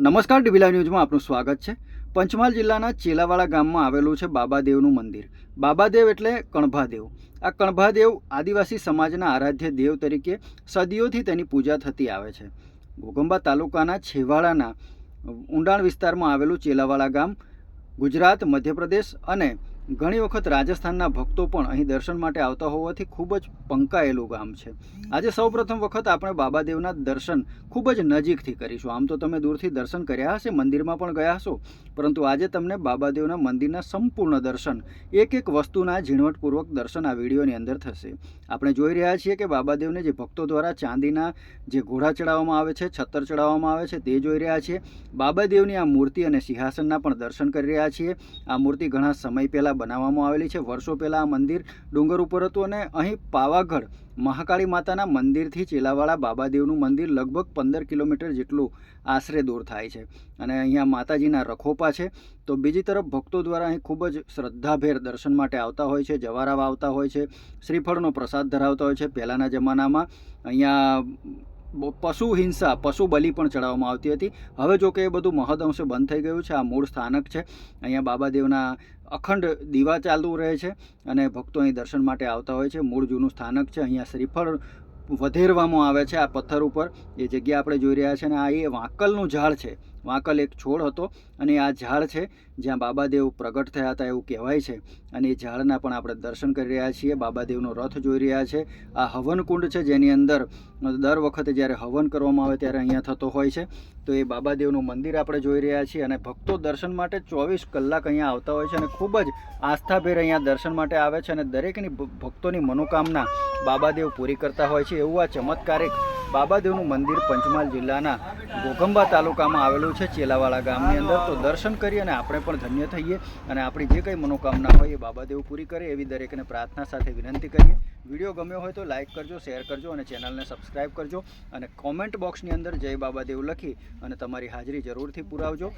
નમસ્કાર ડીબીલા ન્યૂઝમાં આપનું સ્વાગત છે. પંચમહાલ જિલ્લાના ચેલાવાડા ગામમાં આવેલું છે બાબાદેવનું મંદિર. બાબાદેવ એટલે કણભાદેવ. આ કણભાદેવ આદિવાસી સમાજના આરાધ્ય દેવ તરીકે સદીઓથી તેની પૂજા થતી આવે છે. ઘોગંબા તાલુકાના છેવાડાના ઊંડાણ વિસ્તારમાં આવેલું ચેલાવાડા ગામ ગુજરાત, મધ્યપ્રદેશ અને ઘણી વખત રાજસ્થાનના ભક્તો પણ અહીં દર્શન માટે આવતા હોવાથી ખૂબ જ પંકાયેલું ગામ છે. આજે સૌપ્રથમ વખત આપણે બાબાદેવના દર્શન ખૂબ જ નજીકથી કરીશું. આમ તો તમે દૂરથી દર્શન કર્યા હશે, મંદિરમાં પણ ગયા હશો, પરંતુ આજે તમને બાબાદેવના મંદિરના સંપૂર્ણ દર્શન એક એક વસ્તુના ઝીણવટપૂર્વક દર્શન આ વિડીયોની અંદર થશે. આપણે જોઈ રહ્યા છીએ કે બાબાદેવને જે ભક્તો દ્વારા ચાંદીના જે ઘોડા ચડાવવામાં આવે છે, છત્તર ચડાવવામાં આવે છે, તે જોઈ રહ્યા છીએ. બાબાદેવની આ મૂર્તિ અને સિંહાસનના પણ દર્શન કરી રહ્યા છીએ. આ મૂર્તિ ઘણા સમય પહેલાં બનાવવામાં આવેલી છે. વર્ષો પહેલાં આ મંદિર ડુંગર ઉપર હતું અને અહીં પાવાગઢ મહાકાળી માતાના મંદિરથી ચેલાવાળા બાબાદેવનું મંદિર લગભગ પંદર કિલોમીટર જેટલું આશરે દૂર થાય છે. અને અહીંયા માતાજીના રખોપા છે. તો બીજી તરફ ભક્તો દ્વારા અહીં ખૂબ જ શ્રદ્ધાભેર દર્શન માટે આવતા હોય છે. જવારાવા આવતા હોય છે. શ્રીફળનો પ્રસાદ ધરાવતા હોય છે. પહેલાંના જમાનામાં અહીંયા પશુ હિંસા, પશુ બલિ પણ ચડાવવામાં આવતી હતી. હવે જો કે એ બધું મહદઅંશે બંધ થઈ ગયું છે. આ મૂળ સ્થાનક છે. અહીંયા બાબાદેવના અખંડ દીવા ચાલુ રહે છે અને ભક્તો અહીં દર્શન માટે આવતા હોય છે. મૂળ જૂનું સ્થાનક છે. અહીંયા શ્રીફળ વધેરવામાં આવે છે આ પથ્થર ઉપર. એ જગ્યા આપણે જોઈ રહ્યા છે અને આ એ વાંકલનું ઝાડ છે. વાંકલ એક છોડ હતો અને આ ઝાડ છે, જ્યાં બાબાદેવ પ્રગટ થયા હતા એવું કહેવાય છે. અને એ ઝાડના પણ આપણે દર્શન કરી રહ્યા છીએ. બાબાદેવનો રથ જોઈ રહ્યા છે. આ હવનકુંડ છે, જેની અંદર દર વખતે જ્યારે હવન કરવામાં આવે ત્યારે અહીંયા થતો હોય છે. તો એ બાબાદેવનું મંદિર આપણે જોઈ રહ્યા છીએ અને ભક્તો દર્શન માટે ચોવીસ કલાક અહીંયા આવતા હોય છે અને ખૂબ જ આસ્થાભેર અહીંયા દર્શન માટે આવે છે અને દરેકની ભક્તોની મનોકામના બાબાદેવ પૂરી કરતા હોય છે. એવું આ ચમત્કારિક બાબાદેવનું મંદિર પંચમહાલ જિલ્લાના ગોખંબા તાલુકામાં આવેલું છે ચેલાવાળા ગામની અંદર. તો દર્શન કરી અને આપણે પણ ધન્ય થઈએ અને આપણી જે કંઈ મનોકામના હોય એ બાબાદેવ પૂરી કરે એવી દરેકને પ્રાર્થના સાથે વિનંતી કરીએ. વીડિયો ગમ્યો હોય તો લાઇક કરજો, શેર કરજો અને ચેનલને સબસ્ક્રાઈબ કરજો અને કોમેન્ટ બોક્સની અંદર જય બાબાદેવ લખી અને તમારી હાજરી જરૂરથી પુરાવજો.